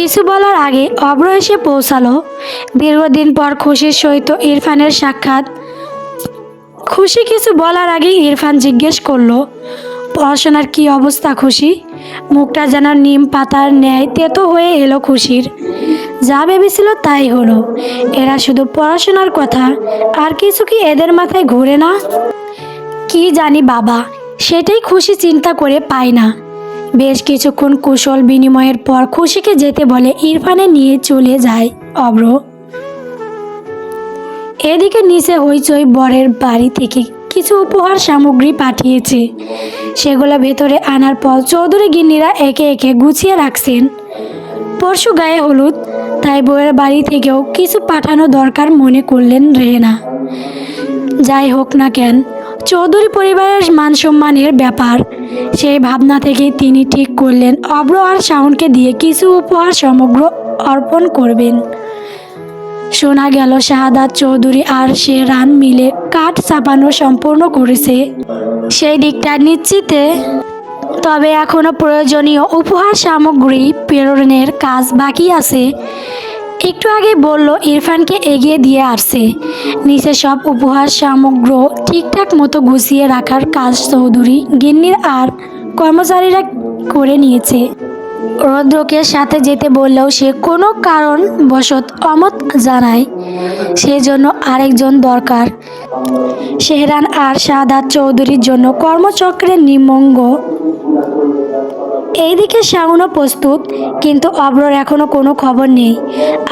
কিছু বলার আগে অব্র এসে পৌঁছালো। দীর্ঘদিন পর খুশির সহিত ইরফানের সাক্ষাৎ। খুশি কিছু বলার আগে ইরফান জিজ্ঞেস করল, পড়াশোনার কি অবস্থা খুশি? মুখটা যেন নিম পাতার ন্যায় তেতো হয়ে এলো খুশির। যা ভেবেছিল তাই হলো। এরা শুধু পড়াশোনার কথা, আর কিছু কি এদের মাথায় ঘুরে না? কি জানি বাবা, সেটাই খুশি চিন্তা করে পায় না। বেশ কিছুক্ষণ কুশল বিনিময়ের পর খুশিকে যেতে বলে ইরফানে নিয়ে চলে যায় অব্র এদিকে নিচে হইচই বরের বাড়ি থেকে কিছু উপহার সামগ্রী পাঠিয়েছে। সেগুলো ভেতরে আনার পর চৌধুরী গিন্নিরা একে একে গুছিয়ে রাখছেন। পরশু গায়ে হলুদ, তাই বউয়ের বাড়ি থেকেও কিছু পাঠানো দরকার মনে করলেন রেহেনা। যাই হোক না কেন চৌধুরী পরিবারের মান সম্মানের ব্যাপার। সেই ভাবনা থেকে তিনি ঠিক করলেন অব্র আর শাওনকে দিয়ে কিছু উপহার সমগ্র অর্পণ করবেন। শোনা গেল, শাহাদাত চৌধুরী আর সে রান মিলে কাঠ চাপানো সম্পূর্ণ করেছে। সেই দিকটা নিশ্চিতে। তবে এখনও প্রয়োজনীয় উপহার সামগ্রী প্রেরণের কাজ বাকি আছে। একটু আগে বলল, ইরফানকে এগিয়ে দিয়ে আসছে। নিচে সব উপহার, সামগ্র ঠিকঠাক মতো গুছিয়ে রাখার কাজ চৌধুরী গিন্নির আর কর্মচারীরা করে নিয়েছে। রৌদ্রকে সাথে যেতে বললেও সে কোনো কারণ বশত অমত জানায়, সেজন্য আরেকজন দরকার। শেহরান আর শাহাদাত চৌধুরীর জন্য কর্মচক্রের নিমঙ্গ এইদিকে শাওনও প্রস্তুত, কিন্তু অব্রর এখনও কোনো খবর নেই।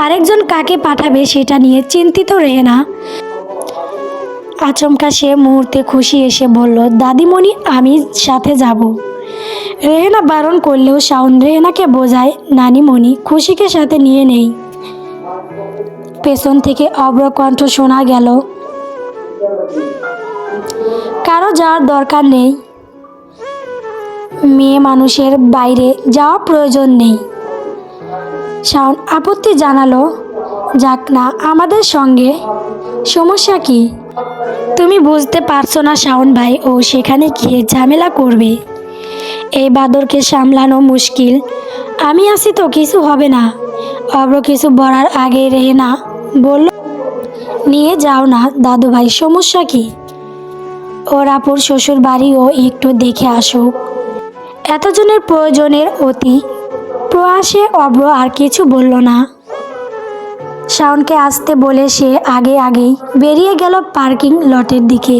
আরেকজন কাকে পাঠাবে সেটা নিয়ে চিন্তিত রয়ে না আচমকা সে মুহূর্তে খুশি এসে বলল, দাদিমণি, আমি সাথে যাব। রেহেনা বারণ করলেও শাওন রেহেনাকে বোঝায়, নানিমণি, খুশিকে সাথে নিয়ে নেই। পেছন থেকে অব্র কণ্ঠ শোনা গেল, কারও যাওয়ার দরকার নেই। মেয়ে মানুষের বাইরে যাওয়া প্রয়োজন নেই। শাওন আপত্তি জানালো, যাক না, আমাদের সঙ্গে। সমস্যা কি? তুমি বুঝতে পারছ না শাওন ভাই, ও সেখানে গিয়ে ঝামেলা করবে। এই বাদরকে সামলানো মুশকিল। আমি আছি তো, কিছু হবে না। অব্র কিছু বলার আগে রেহে না, বলল, নিয়ে যাও না, দাদু ভাই, সমস্যা কি? ওর আপুর শ্বশুর বাড়িও একটু দেখে আসুক। এতজনের প্রয়োজনের অতি প্রয়াসে অব্র আর কিছু বলল না। শাওনকে আসতে বলে সে আগে আগেই বেরিয়ে গেল পার্কিং লটের দিকে।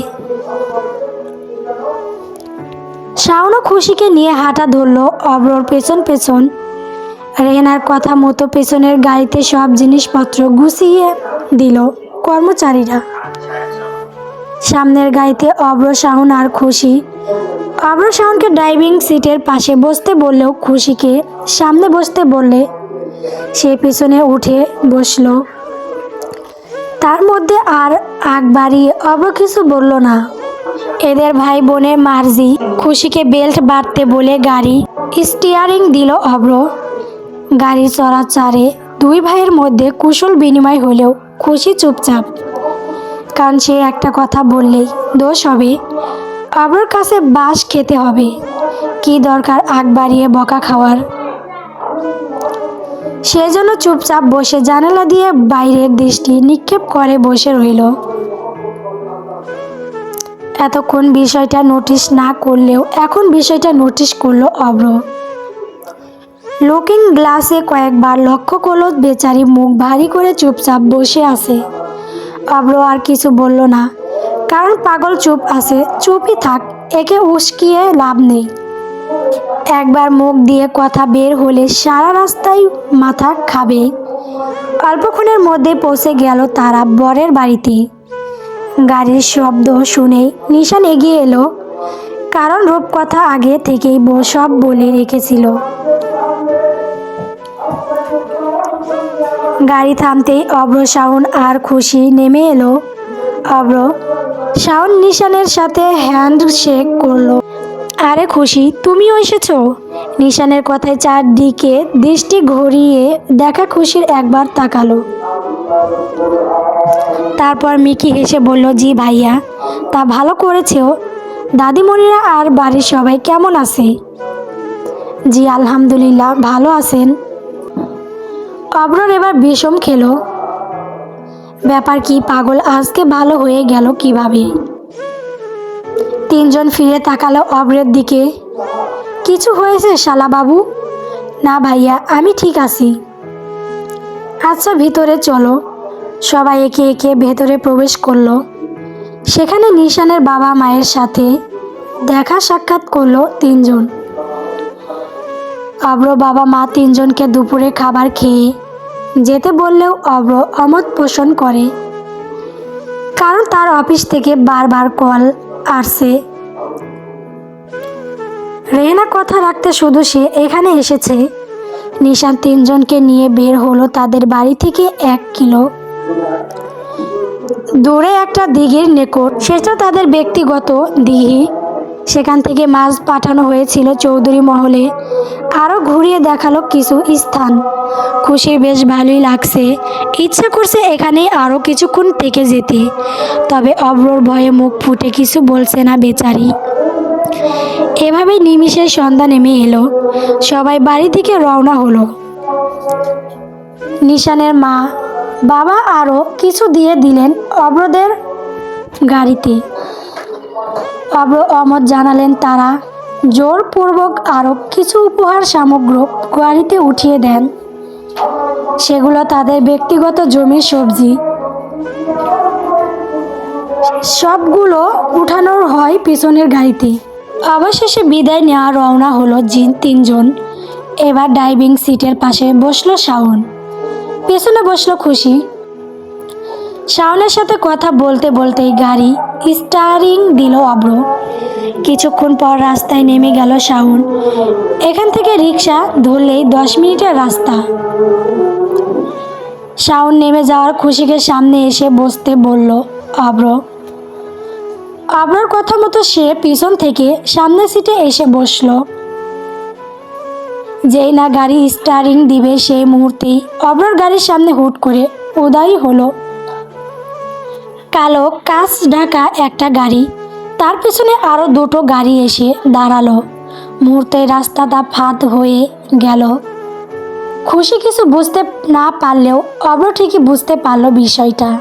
শাওনও খুশিকে নিয়ে হাঁটা ধরলো অব্রর পেছন পেছন। রেহেনার কথা মতো পেছনের গাড়িতে সব জিনিসপত্র গুছিয়ে দিল কর্মচারীরা। সামনের গাড়িতে অব্র শাওন আর খুশি। অব্র শাওনকে ড্রাইভিং সিটের পাশে বসতে বললেও খুশিকে সামনে বসতে বললে সে পিছনে উঠে বসল। তার মধ্যে আর আগ বাড়িয়ে অব্র কিছু বলল না। এদের ভাই বোনের মার্জি খুশিকে বেল্ট বাঁধতে বলে গাড়ি স্টিয়ারিং দিল অব্র। গাড়ি চড়াচাড়ে দুই ভাইয়ের মধ্যে কুশল বিনিময় হলেও খুশি চুপচাপ কারণ সে একটা কথা বললেই দোষ হবে। অব্রর কাছে বাস খেতে হবে। কি দরকার আগ বাড়িয়ে বকা খাওয়ার? সেজন্য চুপচাপ বসে জানালা দিয়ে বাইরের দৃষ্টি নিক্ষেপ করে বসে রইল। এতক্ষণ বিষয়টা নোটিশ না করলেও এখন বিষয়টা নোটিশ করল অব্র লুকিং গ্লাসে কয়েকবার লক্ষ্য করল বেচারি মুখ ভারী করে চুপচাপ বসে আছে। অব্র আর কিছু বলল না। কারণ পাগল চুপ আছে, চুপই থাক, একে উস্কিয়ে লাভ নেই। একবার মুখ দিয়ে কথা বের হলে সারা রাস্তায় মাথা খাবে। অল্পক্ষণের মধ্যে পৌঁছে গেল তারা বরের বাড়িতে। গাড়ির শব্দ শুনেই নিশান এগিয়ে এলো। কারণ রূপকথা আগে থেকেই সব বলে রেখেছিল। গাড়ি থামতেই অব্র, শাওন আর খুশি নেমে এলো। অব্র, শাওন নিশানের সাথে হ্যান্ড শেক করল। আরে খুশি, তুমিও এসেছ? নিশানের কথায় চারদিকে দৃষ্টি ঘুরিয়ে দেখা খুশির একবার তাকালো। তারপর মিকি হেসে বলল, জি ভাইয়া, তা ভালো করেছেও দাদিমণিরা আর বাড়ির সবাই কেমন আছে? জি, আলহামদুলিল্লাহ, ভালো আছেন। অব্রর এবার বিষম খেলো। ব্যাপার কি, পাগল আজকে ভালো হয়ে গেল কীভাবে? তিনজন ফিরে তাকালো অব্রের দিকে। কিছু হয়েছে শালা বাবু না ভাইয়া, আমি ঠিক আছি। আচ্ছা ভিতরে চলো। সবাই একে একে ভেতরে প্রবেশ করল। সেখানে নিশানের বাবা মায়ের সাথে দেখা সাক্ষাৎ করল তিনজন। অব্র বাবা মা তিনজনকে দুপুরে খাবার খেয়ে যেতে বললেও অব্র অমত পোষণ করে। কারণ তার অফিস থেকে বারবার কল আসছে রেহেনা কথা রাখতে শুধু সে এখানে এসেছে। নিশান তিনজনকে নিয়ে বের হলো তাদের বাড়ি থেকে এক কিলো। দূরে একটা দিঘির নিকট, সেটা তাদের ব্যক্তিগত দিঘি। সেখান থেকে মাছ পাঠানো হয়েছিল চৌধুরী মহলে। আরও ঘুরিয়ে দেখাল কিছু স্থান। খুশি, বেশ ভালোই লাগছে। ইচ্ছা করছে এখানে আরও কিছুক্ষণ থেকে যেতে। তবে অব্রর ভয়ে মুখ ফুটে কিছু বলছে না বেচারি। এভাবে নিমিষের সন্ধ্যা নেমে এলো। সবাই বাড়ি থেকে রওনা হলো। নিশানের মা, বাবা আরও কিছু দিয়ে দিলেন অব্রদের গাড়িতে। অমত জানালেন তারা। জোরপূর্বক আরও কিছু উপহার সামগ্র গাড়িতে উঠিয়ে দেন। সেগুলো তাদের ব্যক্তিগত জমির সবজি। সবগুলো উঠানোর হয় পিছনের গাড়িতে। অবশেষে বিদায় নেওয়া রওনা হলো জিন তিনজন। এবার ডাইভিং সিটের পাশে বসল শাওন। পেছনে বসল খুশি। শাওনের সাথে কথা বলতে বলতেই গাড়ি স্টারিং দিল অব্র। কিছুক্ষণ পর রাস্তায় নেমে গেল শাওন। এখান থেকে রিক্সা ধরলেই দশ মিনিটের রাস্তা। শাওন নেমে যাওয়ার খুশিকে সামনে এসে বসতে বলল, অব্র। অব্রর কথা মতো সে পিছন থেকে সামনের সিটে এসে বসল। যেই না গাড়ি স্টারিং দিবে সেই মুহূর্তেই অব্রর গাড়ির সামনে হুট করে উদয় হলো। কালো কাঁচ ঢাকা একটা গাড়ি। তার পেছনে আরও দুটো গাড়ি এসে দাঁড়াল। মুহূর্তে রাস্তাটা ফাঁদ হয়ে গেল। খুশি কিছু বুঝতে না পারলেও অব্র ঠিকই বুঝতে পারল বিষয়টা।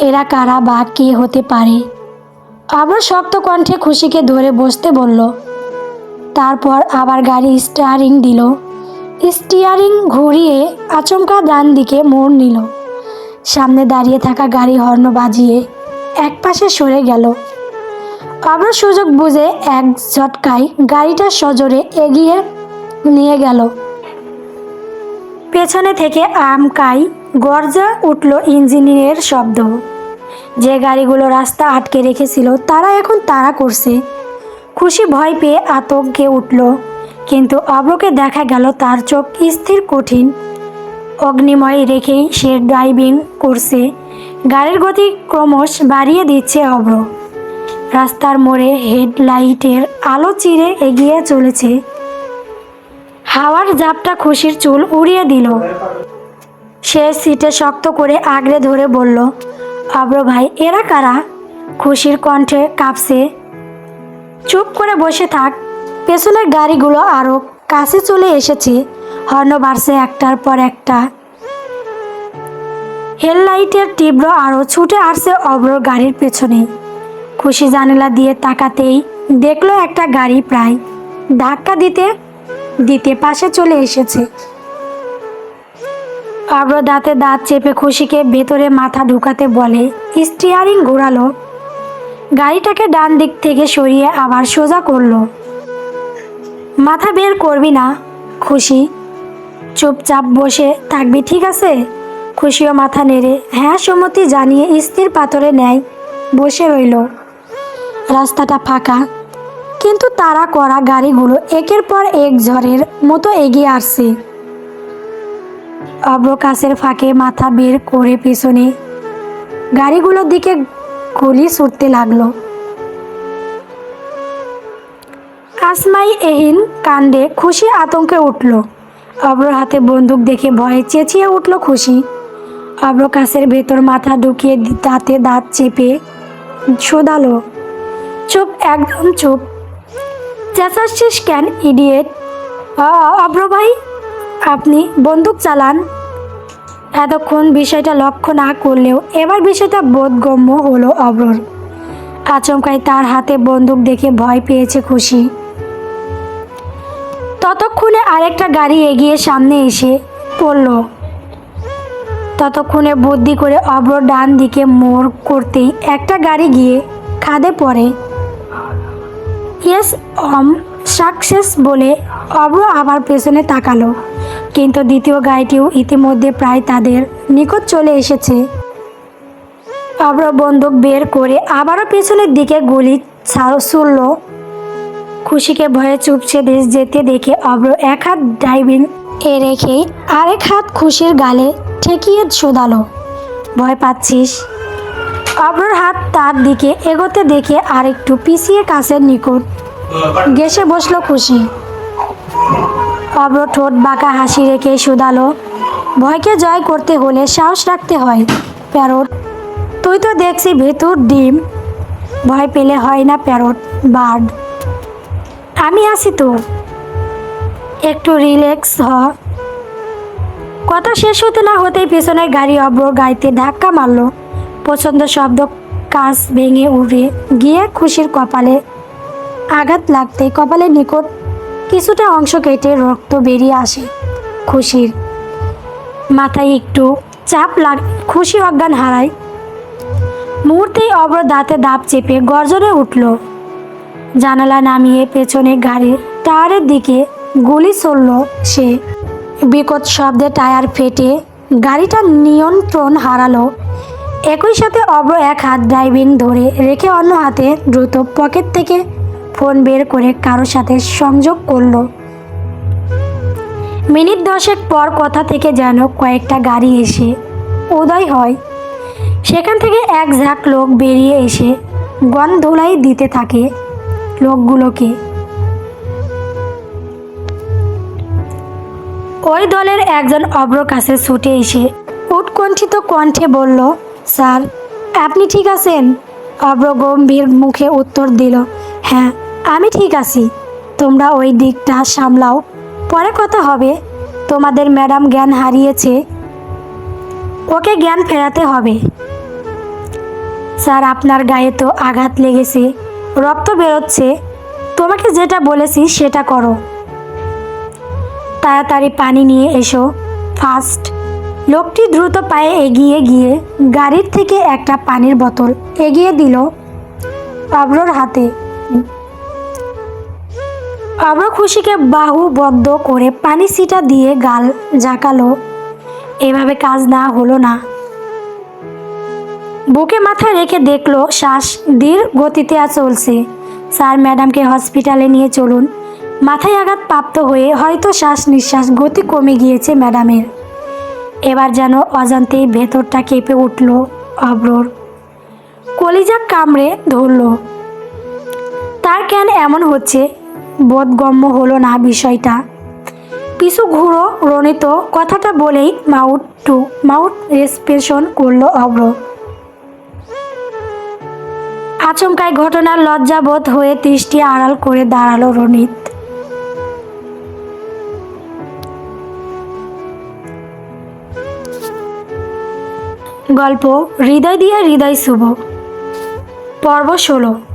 এরা কারা বা কে হতে পারে? অব্র শক্ত কণ্ঠে খুশিকে ধরে বসতে বলল। তারপর আবার গাড়ি স্টিয়ারিং দিল। স্টিয়ারিং ঘুরিয়ে আচমকা ডান দিকে মোড় নিল। সামনে দাঁড়িয়ে থাকা গাড়ি হর্ন বাজিয়ে এক পাশে সরে গেল। আবার সুযোগ বুঝে এক ঝটকায় গাড়িটা সজোরে এগিয়ে নিয়ে গেল। পেছনে থেকে আমকাই গর্জা উঠল ইঞ্জিনিয়ারের শব্দ। যে গাড়িগুলো রাস্তা আটকে রেখেছিল, তারা এখন তাড়া করছে। খুশি ভয় পেয়ে আতঙ্কে উঠল, কিন্তু অবকে দেখা গেল তার চোখ স্থির কঠিন। অগ্নিময় রেখেই সে ড্রাইভিং করছে। গাড়ির গতি ক্রমশ বাড়িয়ে দিচ্ছে অব্র রাস্তার মোড়ে হেডলাইটের আলো চিরে এগিয়ে চলেছে। হাওয়ার জাপটা খুশির চুল উড়িয়ে দিল। সে সিটে শক্ত করে আগড়ে ধরে বলল অব্র ভাই, এরা কারা? খুশির কণ্ঠে কাঁপছে। চুপ করে বসে থাক, পেছনের গাড়িগুলো আরও কাছে চলে এসেছে। হর্ন বাড়ছে একটার পর একটা। হেডলাইটের তীব্র আরও ছুটে আসছে অব্র গাড়ির পেছনে। খুশি জানালা দিয়ে তাকাতেই দেখল একটা গাড়ি প্রায় ধাক্কা দিতে দিতে পাশে চলে এসেছে। অব্র দাঁতে দাঁত চেপে খুশিকে ভেতরে মাথা ঢুকাতে বলে, স্টিয়ারিং ঘোরালো। গাড়িটাকে ডান দিক থেকে সরিয়ে আবার সোজা করল। মাথা বের করবি না, খুশি। চুপচাপ বসে থাকবি, ঠিক আছে? খুশিও মাথা নেড়ে হ্যাঁ সম্মতি জানিয়ে স্থির পাথরে নেয় বসে রইল। রাস্তাটা ফাঁকা। কিন্তু তারা করা গাড়িগুলো একের পর এক ঝড়ের মতো এগিয়ে আসছে। অব্র কাছের ফাঁকে মাথা বের করে পেছনে গাড়িগুলোর দিকে গুলি ছুটতে লাগল। আসমাই এহিন কাণ্ডে খুশি আতঙ্কে উঠল। অব্র হাতে বন্দুক দেখে ভয়ে চেঁচিয়ে উঠল খুশি। অব্র কাছের ভেতর মাথা ঢুকিয়ে দাঁতে দাঁত চেপে শোধালো। চুপ, একদম চুপ। চেঁচাচ্ছিস কেন ইডিয়েট অব্র ভাই, আপনি বন্দুক চালান। এতক্ষণ বিষয়টা লক্ষ্য না করলেও এবার বিষয়টা বোধগম্য হলো অব্রর আচমকাই তার হাতে বন্দুক দেখে ভয় পেয়েছে খুশি। ততক্ষণে আরেকটা গাড়ি এগিয়ে সামনে এসে পড়ল। ততক্ষণে বুদ্ধি করে অব্র ডান দিকে মোড় করতেই একটা গাড়ি গিয়ে খাদে পড়ে। ইয়েস, অম, সাকসেস বলে অব্র আবার পেছনে তাকালো। কিন্তু দ্বিতীয় গাড়িটিও ইতিমধ্যে প্রায় তাদের নিকট চলে এসেছে। অব্র বন্দুক বের করে আবারও পেছনের দিকে গুলি ছুড়ল। খুশিকে ভয়ে চুপছে দেশ যেতে দেখে অব্র এক হাত ড্রাইভিং এ রেখে আরেক হাত খুশির গালে ঠেকিয়ে শোধালো। ভয় পাচ্ছিস? অব্রর হাত তার দিকে এগোতে দেখে আরেকটু পিছিয়ে কাছের নিকট গেসে বসল খুশি। অব্র ঠোঁট বাঁকা হাসি রেখে শুধালো। ভয়কে জয় করতে হলে সাহস রাখতে হয়, প্যারট। তুই তো দেখছি ভেতর ডিম। ভয় পেলে হয় না প্যারট, বার্ড। আমি আছি তো। একটু রিল্যাক্স হ। কথা শেষ হতে না হতেই পেছনের গাড়ি অব্র গাড়িতে ধাক্কা মারলো। পছন্দ শব্দ কাঁচ ভেঙে উড়ে গিয়ে খুশির কপালে আঘাত লাগতে কপালের নিকট কিছুটা অংশ কেটে রক্ত বেরিয়ে আসে খুশির মাথায় একটু চাপ লাগ খুশি অজ্ঞান হারায়। মুহূর্তেই অব্র দাঁতে দাঁত চেপে গর্জনে উঠল। জানালা নামিয়ে পেছনে গাড়ির টায়ারের দিকে গুলি চলল সে। বিকট শব্দে টায়ার ফেটে গাড়িটা নিয়ন্ত্রণ হারালো। একই সাথে অব্র এক হাত ড্রাইভিং ধরে রেখে অন্য হাতে দ্রুত পকেট থেকে ফোন বের করে কারও সাথে সংযোগ করল। মিনিট দশেক পর কথা থেকে যেন কয়েকটা গাড়ি এসে উদয় হয়। সেখান থেকে এক ঝাঁক লোক বেরিয়ে এসে গন ধুলাই দিতে থাকে লোকগুলোকে। ওই দলের একজন অব্র কাছে ছুটে এসে উৎকণ্ঠিত কণ্ঠে বলল, স্যার, আপনি ঠিক আছেন? অব্র গম্ভীর মুখে উত্তর দিল হ্যাঁ আমি ঠিক আছি। তোমরা ওই দিকটা সামলাও, পরে কথা হবে। তোমাদের ম্যাডাম জ্ঞান হারিয়েছে, ওকে জ্ঞান ফেরাতে হবে। স্যার, আপনার গায়ে তো আঘাত লেগেছে, রক্ত বেরোচ্ছে। তোমাকে যেটা বলেছি সেটা করো। তাড়াতাড়ি পানি নিয়ে এসো। ফার্স্ট লোকটি দ্রুত পায়ে এগিয়ে গিয়ে গাড়ির থেকে একটা পানির বোতল এগিয়ে দিল পাবলোর হাতে। অব্র খুশিকে বাহু বদ্ধ করে পানি সিটা দিয়ে গাল জাকালো এভাবে কাজ না হলো না। বুকে মাথা রেখে দেখল শ্বাস ধীর গতিতে চলছে। স্যার ম্যাডামকে হসপিটালে নিয়ে চলুন। মাথায় আঘাত প্রাপ্ত হয়ে হয়তো শ্বাস নিঃশ্বাস গতি কমে গিয়েছে ম্যাডামের। এবার যেন অজান্তেই ভেতরটা কেঁপে উঠল অব্রর। কলিজা কামড়ে ধরল। তার কেন এমন হচ্ছে? বোধগম্য হলো না বিষয়টা। পিছু ঘুরো রনিত কথাটা বলেই মাউট টু মাউট রেসপেশন করল অব্র। আচমকায় ঘটনার লজ্জাবোধ হয়ে তৃষ্টি আড়াল করে দাঁড়াল রনিত গল্প হৃদয় দিয়া হৃদয় শুভ। পর্ব ষোলো।